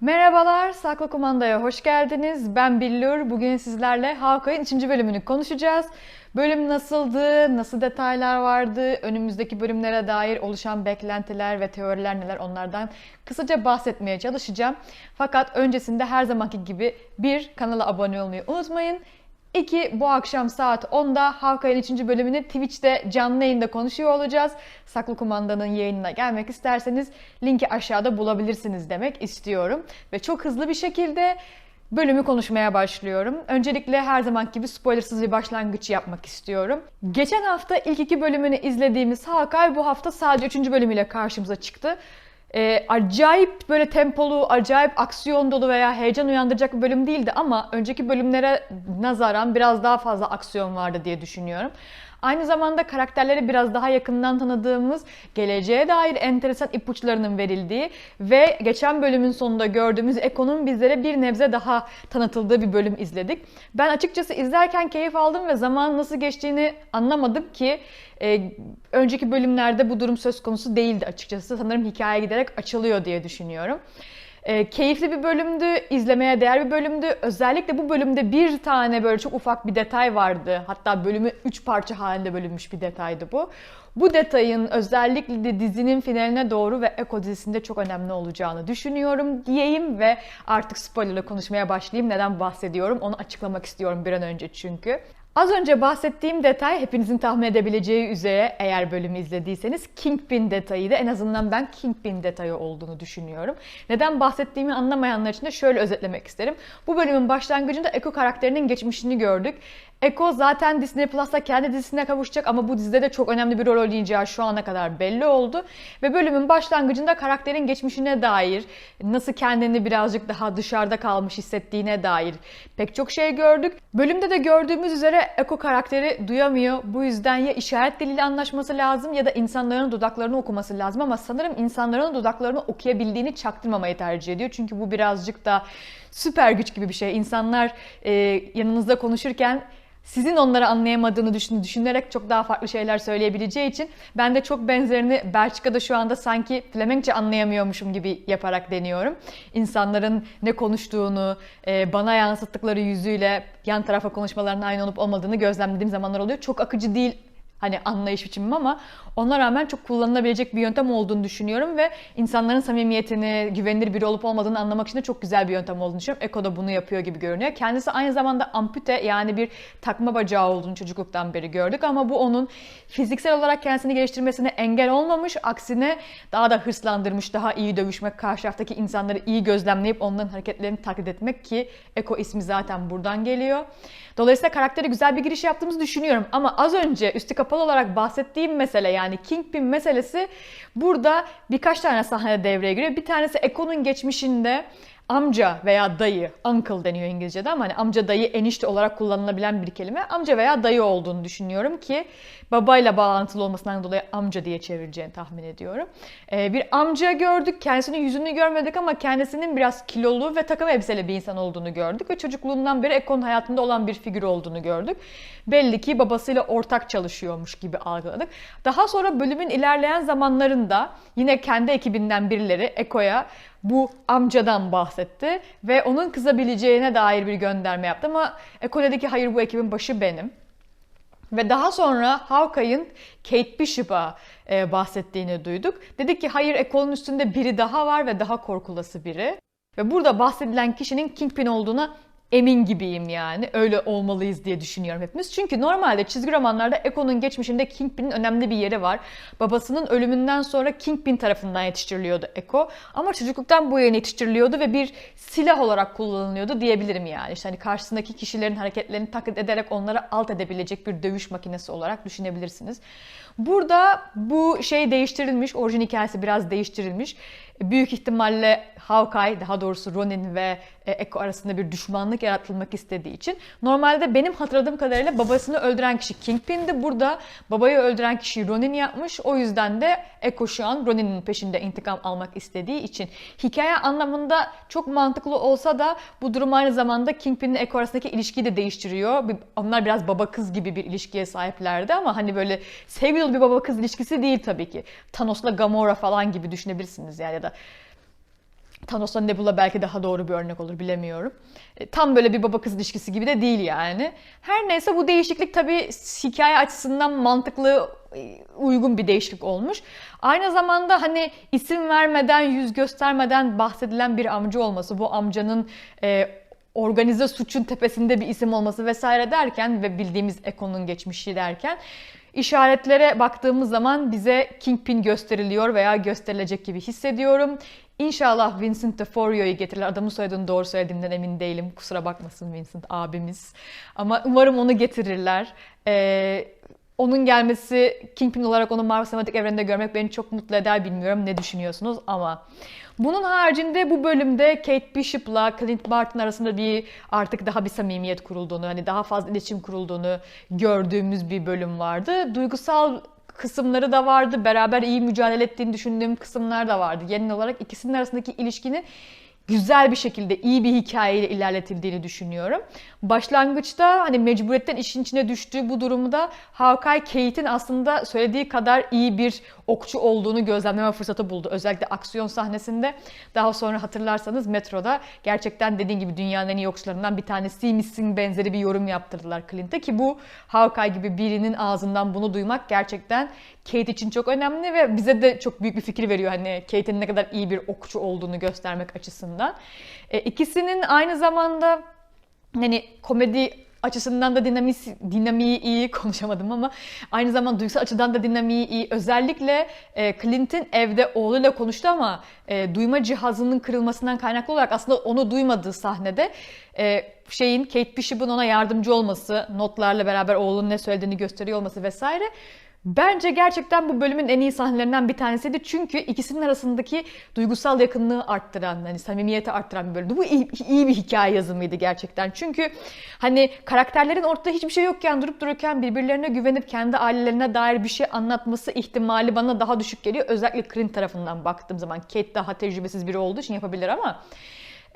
Merhabalar, Saklı Kumanda'ya hoş geldiniz. Ben Billur. Bugün sizlerle Hawkeye'in 3. bölümünü konuşacağız. Bölüm nasıldı, nasıl detaylar vardı, önümüzdeki bölümlere dair oluşan beklentiler ve teoriler neler onlardan kısaca bahsetmeye çalışacağım. Fakat öncesinde her zamanki gibi bir kanala abone olmayı unutmayın. İki, bu akşam saat 10'da Hawkeye'nin 3. bölümünü Twitch'te canlı yayında konuşuyor olacağız. Saklı Kumanda'nın yayınına gelmek isterseniz linki aşağıda bulabilirsiniz demek istiyorum. Ve çok hızlı bir şekilde bölümü konuşmaya başlıyorum. Öncelikle her zaman gibi spoilersız bir başlangıç yapmak istiyorum. Geçen hafta ilk iki bölümünü izlediğimiz Hawkeye bu hafta sadece 3. bölümüyle karşımıza çıktı. Ee, acayip böyle tempolu, acayip aksiyon dolu veya heyecan uyandıracak bir bölüm değildi ama önceki bölümlere nazaran biraz daha fazla aksiyon vardı diye düşünüyorum. Aynı zamanda karakterleri biraz daha yakından tanıdığımız, geleceğe dair enteresan ipuçlarının verildiği ve geçen bölümün sonunda gördüğümüz Eko'nun bizlere bir nebze daha tanıtıldığı bir bölüm izledik. Ben açıkçası izlerken keyif aldım ve zaman nasıl geçtiğini anlamadım ki e, önceki bölümlerde bu durum söz konusu değildi açıkçası. Sanırım hikaye giderek açılıyor diye düşünüyorum. E, keyifli bir bölümdü, izlemeye değer bir bölümdü. Özellikle bu bölümde bir tane böyle çok ufak bir detay vardı. Hatta bölümü üç parça halinde bölünmüş bir detaydı bu. Bu detayın özellikle de dizinin finaline doğru ve Eko dizisinde çok önemli olacağını düşünüyorum diyeyim ve artık spoilerla konuşmaya başlayayım. Neden bahsediyorum onu açıklamak istiyorum bir an önce çünkü. Az önce bahsettiğim detay hepinizin tahmin edebileceği üzere eğer bölümü izlediyseniz Kingpin detayıydı. En azından ben Kingpin detayı olduğunu düşünüyorum. Neden bahsettiğimi anlamayanlar için de şöyle özetlemek isterim. Bu bölümün başlangıcında Echo karakterinin geçmişini gördük. Echo zaten Disney Plus'ta kendi dizisine kavuşacak ama bu dizide de çok önemli bir rol oynayacağı şu ana kadar belli oldu. Ve bölümün başlangıcında karakterin geçmişine dair, nasıl kendini birazcık daha dışarıda kalmış hissettiğine dair pek çok şey gördük. Bölümde de gördüğümüz üzere Echo karakteri duyamıyor. Bu yüzden ya işaret diliyle anlaşması lazım ya da insanların dudaklarını okuması lazım ama sanırım insanların dudaklarını okuyabildiğini çaktırmamayı tercih ediyor. Çünkü bu birazcık da süper güç gibi bir şey. İnsanlar e, yanınızda konuşurken sizin onları anlayamadığını düşün, düşünerek çok daha farklı şeyler söyleyebileceği için ben de çok benzerini Belçika'da şu anda sanki Flemenkçe anlayamıyormuşum gibi yaparak deniyorum. İnsanların ne konuştuğunu, e, bana yansıttıkları yüzüyle yan tarafa konuşmalarının aynı olup olmadığını gözlemlediğim zamanlar oluyor. Çok akıcı değil hani anlayış biçimim ama ona rağmen çok kullanılabilecek bir yöntem olduğunu düşünüyorum ve insanların samimiyetini, güvenilir biri olup olmadığını anlamak için de çok güzel bir yöntem olduğunu düşünüyorum. Eko da bunu yapıyor gibi görünüyor. Kendisi aynı zamanda ampute yani bir takma bacağı olduğunu çocukluktan beri gördük ama bu onun fiziksel olarak kendisini geliştirmesine engel olmamış. Aksine daha da hırslandırmış, daha iyi dövüşmek, karşı taraftaki insanları iyi gözlemleyip onların hareketlerini taklit etmek ki Eko ismi zaten buradan geliyor. Dolayısıyla karaktere güzel bir giriş yaptığımızı düşünüyorum ama az önce üstü kapalı olarak bahsettiğim mesele yani Kingpin meselesi burada birkaç tane sahnede devreye giriyor. Bir tanesi Eko'nun geçmişinde amca veya dayı, uncle deniyor İngilizce'de ama hani amca dayı enişte olarak kullanılabilen bir kelime. Amca veya dayı olduğunu düşünüyorum ki babayla bağlantılı olmasından dolayı amca diye çevireceğini tahmin ediyorum. Ee, bir amca gördük. Kendisinin yüzünü görmedik ama kendisinin biraz kilolu ve takım elbiseli bir insan olduğunu gördük ve çocukluğundan beri Eko'nun hayatında olan bir figür olduğunu gördük. Belli ki babasıyla ortak çalışıyormuş gibi algıladık. Daha sonra bölümün ilerleyen zamanlarında yine kendi ekibinden birileri Eko'ya bu amcadan bahsetti ve onun kızabileceğine dair bir gönderme yaptı ama Eko dedi ki hayır bu ekibin başı benim. Ve daha sonra Hawkeye'in Kate Bishop'a e, bahsettiğini duyduk. Dedik ki hayır Eko'nun üstünde biri daha var ve daha korkulası biri. Ve burada bahsedilen kişinin Kingpin olduğuna emin gibiyim yani. Öyle olmalıyız diye düşünüyorum hepimiz. Çünkü normalde çizgi romanlarda Eko'nun geçmişinde Kingpin'in önemli bir yeri var. Babasının ölümünden sonra Kingpin tarafından yetiştiriliyordu Eko. Ama çocukluktan bu yana yetiştiriliyordu ve bir silah olarak kullanılıyordu diyebilirim yani. İşte hani karşısındaki kişilerin hareketlerini taklit ederek onları alt edebilecek bir dövüş makinesi olarak düşünebilirsiniz. Burada bu şey değiştirilmiş, orijin hikayesi biraz değiştirilmiş. Büyük ihtimalle Hawkeye, daha doğrusu Ronin ve e, Echo arasında bir düşmanlık yaratılmak istediği için. Normalde benim hatırladığım kadarıyla babasını öldüren kişi Kingpin'di. Burada babayı öldüren kişi Ronin yapmış. O yüzden de Echo şu an Ronin'in peşinde intikam almak istediği için. Hikaye anlamında çok mantıklı olsa da bu durum aynı zamanda Kingpin'le Echo arasındaki ilişkiyi de değiştiriyor. Onlar biraz baba kız gibi bir ilişkiye sahiplerdi ama hani böyle sevgili bir baba kız ilişkisi değil tabii ki. Thanos'la Gamora falan gibi düşünebilirsiniz yani ya da Thanos'la Nebula belki daha doğru bir örnek olur bilemiyorum. E, Tam böyle bir baba kız ilişkisi gibi de değil yani. Her neyse bu değişiklik tabii hikaye açısından mantıklı e, uygun bir değişiklik olmuş. Aynı zamanda hani isim vermeden, yüz göstermeden bahsedilen bir amca olması, bu amcanın e, organize suçun tepesinde bir isim olması vesaire derken ve bildiğimiz Eko'nun geçmişi derken işaretlere baktığımız zaman bize Kingpin gösteriliyor veya gösterilecek gibi hissediyorum. İnşallah Vincent D'Onofrio'yu getirirler. Adamın soyadını doğru söylediğimden emin değilim. Kusura bakmasın Vincent abimiz. Ama umarım onu getirirler. Ee, onun gelmesi Kingpin olarak onu Marvel Sinematik Evreni'nde görmek beni çok mutlu eder bilmiyorum ne düşünüyorsunuz ama. Bunun haricinde bu bölümde Kate Bishop'la Clint Barton arasında bir artık daha bir samimiyet kurulduğunu, hani daha fazla iletişim kurulduğunu gördüğümüz bir bölüm vardı. Duygusal kısımları da vardı. Beraber iyi mücadele ettiğini düşündüğüm kısımlar da vardı. Genel olarak ikisinin arasındaki ilişkinin güzel bir şekilde iyi bir hikayeyle ilerletildiğini düşünüyorum. Başlangıçta hani mecburiyetten işin içine düştüğü bu durumda Hawkeye Kate'in aslında söylediği kadar iyi bir okçu olduğunu gözlemleme fırsatı buldu. Özellikle aksiyon sahnesinde daha sonra hatırlarsanız metroda gerçekten dediğim gibi dünyanın en iyi okçularından bir tanesiymişsin benzeri bir yorum yaptırdılar Clint'e ki bu Hawkeye gibi birinin ağzından bunu duymak gerçekten Kate için çok önemli ve bize de çok büyük bir fikir veriyor hani Kate'in ne kadar iyi bir okçu olduğunu göstermek açısından. E, ikisinin aynı zamanda hani komedi açısından da dinamis, dinamiği iyi konuşamadım ama aynı zamanda duygusal açıdan da dinamiği iyi. Özellikle e, Clint'in evde oğluyla konuştu ama e, duyma cihazının kırılmasından kaynaklı olarak aslında onu duymadığı sahnede e, şeyin Kate Bishop'un ona yardımcı olması, notlarla beraber oğlunun ne söylediğini gösteriyor olması vesaire Bence gerçekten bu bölümün en iyi sahnelerinden bir tanesiydi. Çünkü ikisinin arasındaki duygusal yakınlığı arttıran, hani samimiyeti arttıran bir bölümdü. Bu iyi, iyi bir hikaye yazımıydı gerçekten. Çünkü hani karakterlerin ortada hiçbir şey yokken durup dururken birbirlerine güvenip kendi ailelerine dair bir şey anlatması ihtimali bana daha düşük geliyor. Özellikle Clint tarafından baktığım zaman. Kate daha tecrübesiz biri olduğu için yapabilir ama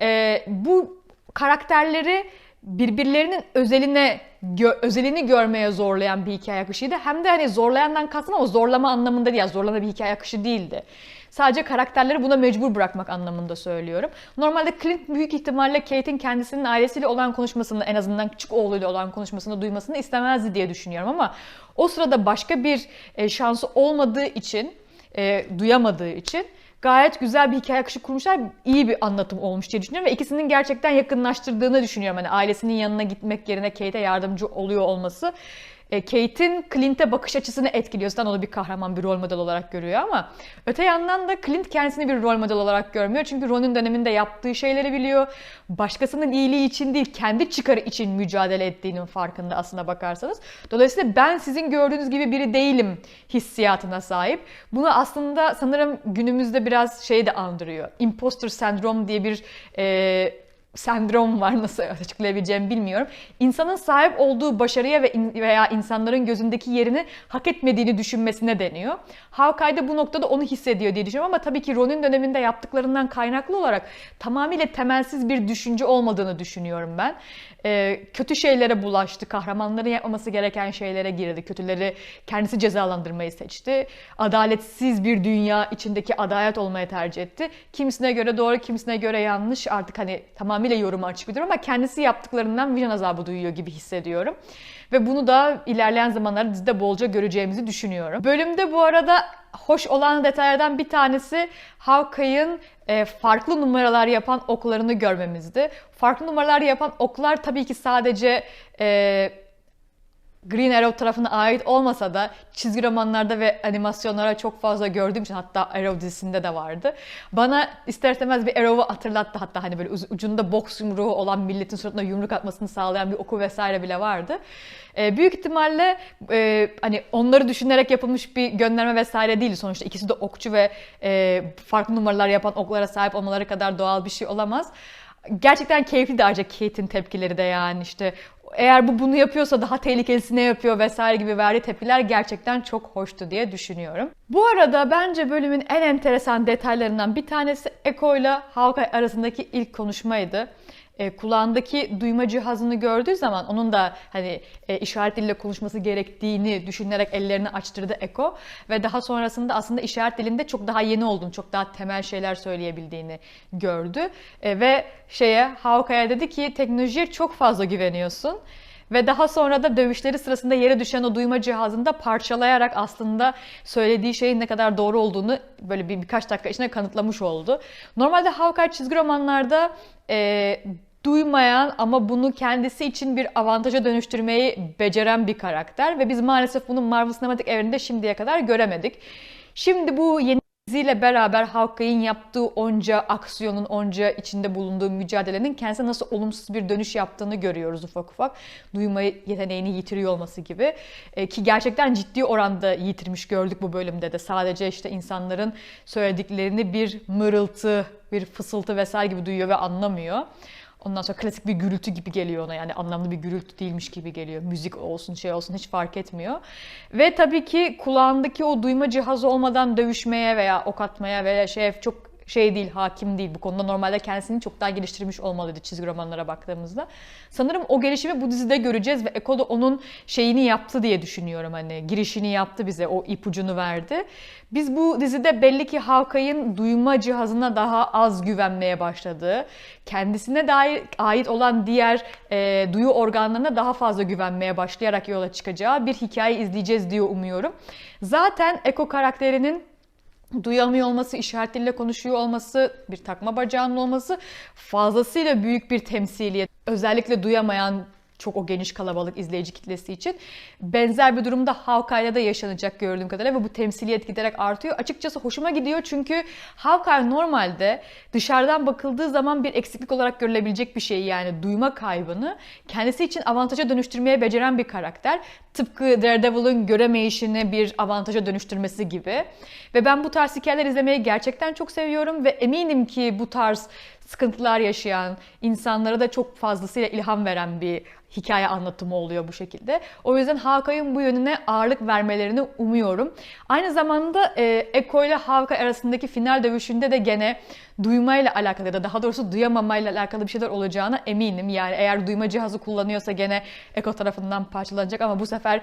e, bu karakterleri birbirlerinin özeline gö- özelini görmeye zorlayan bir hikaye akışıydı. Hem de hani zorlayandan kastım ama zorlama anlamında değil. Yani zorlama bir hikaye akışı değildi. Sadece karakterleri buna mecbur bırakmak anlamında söylüyorum. Normalde Clint büyük ihtimalle Kate'in kendisinin ailesiyle olan konuşmasını en azından küçük oğluyla olan konuşmasını duymasını istemezdi diye düşünüyorum ama o sırada başka bir e, şansı olmadığı için, e, duyamadığı için gayet güzel bir hikaye akışı kurmuşlar. İyi bir anlatım olmuş diye düşünüyorum ve ikisinin gerçekten yakınlaştırdığını düşünüyorum. Hani ailesinin yanına gitmek yerine Kate'e yardımcı oluyor olması. E, Kate'in Clint'e bakış açısını etkiliyor. Zaten onu bir kahraman, bir rol model olarak görüyor ama öte yandan da Clint kendisini bir rol model olarak görmüyor. Çünkü Ron'un döneminde yaptığı şeyleri biliyor. Başkasının iyiliği için değil, kendi çıkarı için mücadele ettiğinin farkında aslına bakarsanız. Dolayısıyla ben sizin gördüğünüz gibi biri değilim hissiyatına sahip. Bunu aslında sanırım günümüzde biraz şey de andırıyor. Imposter sendrom diye bir e, sendrom var nasıl açıklayabileceğimi bilmiyorum. İnsanın sahip olduğu başarıya ve in, veya insanların gözündeki yerini hak etmediğini düşünmesine deniyor. Hawkeye de bu noktada onu hissediyor diye düşünüyorum ama tabii ki Ron'un döneminde yaptıklarından kaynaklı olarak tamamıyla temelsiz bir düşünce olmadığını düşünüyorum ben. Ee, kötü şeylere bulaştı, kahramanların yapmaması gereken şeylere girdi, kötüleri kendisi cezalandırmayı seçti. Adaletsiz bir dünya içindeki adalet olmaya tercih etti. Kimisine göre doğru, kimisine göre yanlış artık hani tamamıyla yoruma açık bir durum ama kendisi yaptıklarından vicdan azabı duyuyor gibi hissediyorum. Ve bunu da ilerleyen zamanlarda dizide bolca göreceğimizi düşünüyorum. Bölümde bu arada hoş olan detaylardan bir tanesi Hawkeye'ın e, farklı numaralar yapan oklarını görmemizdi. Farklı numaralar yapan oklar tabii ki sadece e, Green Arrow tarafına ait olmasa da çizgi romanlarda ve animasyonlara çok fazla gördüğüm için hatta Arrow dizisinde de vardı. Bana ister istemez bir Arrow'u hatırlattı hatta hani böyle ucunda boks yumruğu olan milletin suratına yumruk atmasını sağlayan bir oku vesaire bile vardı. E, büyük ihtimalle e, hani onları düşünerek yapılmış bir gönderme vesaire değil. Sonuçta ikisi de okçu ve e, farklı numaralar yapan oklara sahip olmaları kadar doğal bir şey olamaz gerçekten keyifli de ayrıca Kate'in tepkileri de yani işte eğer bu bunu yapıyorsa daha tehlikelisi ne yapıyor vesaire gibi verdiği tepkiler gerçekten çok hoştu diye düşünüyorum. Bu arada bence bölümün en enteresan detaylarından bir tanesi Eko ile Hawkeye arasındaki ilk konuşmaydı. E, kulağındaki duyma cihazını gördüğü zaman onun da hani e, işaret diliyle konuşması gerektiğini düşünerek ellerini açtırdı Eko ve daha sonrasında aslında işaret dilinde çok daha yeni olduğunu, çok daha temel şeyler söyleyebildiğini gördü. E, ve şeye Hawkeye'ye dedi ki teknolojiye çok fazla güveniyorsun. Ve daha sonra da dövüşleri sırasında yere düşen o duyma cihazını da parçalayarak aslında söylediği şeyin ne kadar doğru olduğunu böyle bir birkaç dakika içinde kanıtlamış oldu. Normalde Hawkeye çizgi romanlarda e, duymayan ama bunu kendisi için bir avantaja dönüştürmeyi beceren bir karakter ve biz maalesef bunu Marvel sinematik evreninde şimdiye kadar göremedik. Şimdi bu yeni diziyle beraber Hawkeye'in yaptığı onca aksiyonun, onca içinde bulunduğu mücadelenin kendisine nasıl olumsuz bir dönüş yaptığını görüyoruz ufak ufak. Duyma yeteneğini yitiriyor olması gibi. E, ki gerçekten ciddi oranda yitirmiş gördük bu bölümde de. Sadece işte insanların söylediklerini bir mırıltı, bir fısıltı vesaire gibi duyuyor ve anlamıyor. Ondan sonra klasik bir gürültü gibi geliyor ona yani anlamlı bir gürültü değilmiş gibi geliyor. Müzik olsun şey olsun hiç fark etmiyor. Ve tabii ki kulağındaki o duyma cihazı olmadan dövüşmeye veya ok atmaya veya şey çok şey değil, hakim değil bu konuda. Normalde kendisini çok daha geliştirmiş olmalıydı çizgi romanlara baktığımızda. Sanırım o gelişimi bu dizide göreceğiz ve Eko da onun şeyini yaptı diye düşünüyorum. Hani girişini yaptı bize, o ipucunu verdi. Biz bu dizide belli ki Hawkeye'in duyma cihazına daha az güvenmeye başladığı, kendisine dair ait olan diğer e, duyu organlarına daha fazla güvenmeye başlayarak yola çıkacağı bir hikaye izleyeceğiz diye umuyorum. Zaten Eko karakterinin duyamıyor olması, işaret diliyle konuşuyor olması, bir takma bacağının olması fazlasıyla büyük bir temsiliyet. Özellikle duyamayan çok o geniş kalabalık izleyici kitlesi için. Benzer bir durumda Hawkeye'da da yaşanacak gördüğüm kadarıyla ve bu temsiliyet giderek artıyor. Açıkçası hoşuma gidiyor çünkü Hawkeye normalde dışarıdan bakıldığı zaman bir eksiklik olarak görülebilecek bir şey yani duyma kaybını kendisi için avantaja dönüştürmeye beceren bir karakter. Tıpkı Daredevil'ın göremeyişini bir avantaja dönüştürmesi gibi. Ve ben bu tarz hikayeler izlemeyi gerçekten çok seviyorum ve eminim ki bu tarz sıkıntılar yaşayan insanlara da çok fazlasıyla ilham veren bir hikaye anlatımı oluyor bu şekilde. O yüzden Hawkeye'ın bu yönüne ağırlık vermelerini umuyorum. Aynı zamanda e, Echo ile Hawkeye arasındaki final dövüşünde de gene duymayla alakalı da daha doğrusu duyamamayla alakalı bir şeyler olacağına eminim. Yani eğer duyma cihazı kullanıyorsa gene Echo tarafından parçalanacak ama bu sefer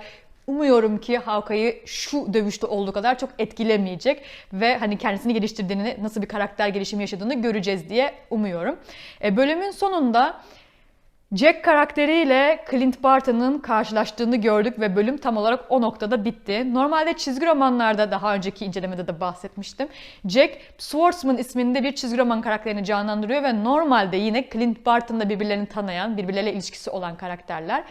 Umuyorum ki Hawkeye'yi şu dövüşte olduğu kadar çok etkilemeyecek ve hani kendisini geliştirdiğini, nasıl bir karakter gelişimi yaşadığını göreceğiz diye umuyorum. E, bölümün sonunda Jack karakteriyle Clint Barton'ın karşılaştığını gördük ve bölüm tam olarak o noktada bitti. Normalde çizgi romanlarda daha önceki incelemede de bahsetmiştim. Jack Swordsman isminde bir çizgi roman karakterini canlandırıyor ve normalde yine Clint Barton'la birbirlerini tanıyan, birbirleriyle ilişkisi olan karakterler.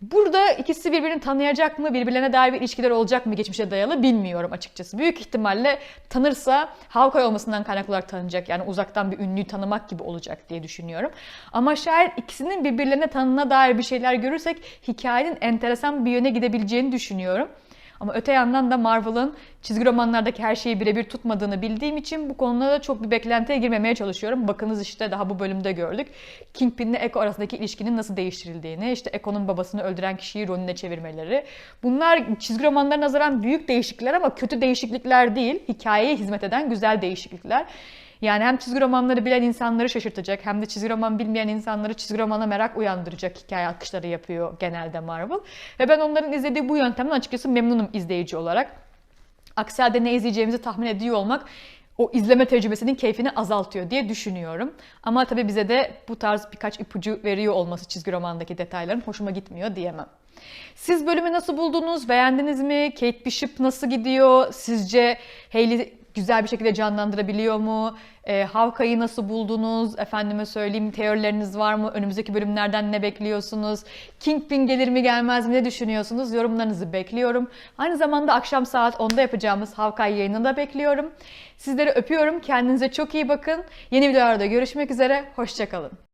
Burada ikisi birbirini tanıyacak mı, birbirlerine dair bir ilişkiler olacak mı geçmişe dayalı bilmiyorum açıkçası. Büyük ihtimalle tanırsa Hawkeye olmasından kaynaklı olarak tanınacak. Yani uzaktan bir ünlüyü tanımak gibi olacak diye düşünüyorum. Ama şayet ikisinin birbirlerine tanına dair bir şeyler görürsek hikayenin enteresan bir yöne gidebileceğini düşünüyorum. Ama öte yandan da Marvel'ın çizgi romanlardaki her şeyi birebir tutmadığını bildiğim için bu konuda da çok bir beklentiye girmemeye çalışıyorum. Bakınız işte daha bu bölümde gördük. Kingpin ile Echo arasındaki ilişkinin nasıl değiştirildiğini, işte Echo'nun babasını öldüren kişiyi rolüne çevirmeleri. Bunlar çizgi romanlara nazaran büyük değişiklikler ama kötü değişiklikler değil. Hikayeye hizmet eden güzel değişiklikler. Yani hem çizgi romanları bilen insanları şaşırtacak hem de çizgi roman bilmeyen insanları çizgi romana merak uyandıracak hikaye akışları yapıyor genelde Marvel. Ve ben onların izlediği bu yöntemden açıkçası memnunum izleyici olarak. Aksi halde ne izleyeceğimizi tahmin ediyor olmak o izleme tecrübesinin keyfini azaltıyor diye düşünüyorum. Ama tabii bize de bu tarz birkaç ipucu veriyor olması çizgi romandaki detayların hoşuma gitmiyor diyemem. Siz bölümü nasıl buldunuz? Beğendiniz mi? Kate Bishop nasıl gidiyor? Sizce Hayley güzel bir şekilde canlandırabiliyor mu? E, Havka'yı nasıl buldunuz? Efendime söyleyeyim teorileriniz var mı? Önümüzdeki bölümlerden ne bekliyorsunuz? Kingpin gelir mi gelmez mi? Ne düşünüyorsunuz? Yorumlarınızı bekliyorum. Aynı zamanda akşam saat 10'da yapacağımız Havkay yayını da bekliyorum. Sizleri öpüyorum. Kendinize çok iyi bakın. Yeni videolarda görüşmek üzere. Hoşçakalın.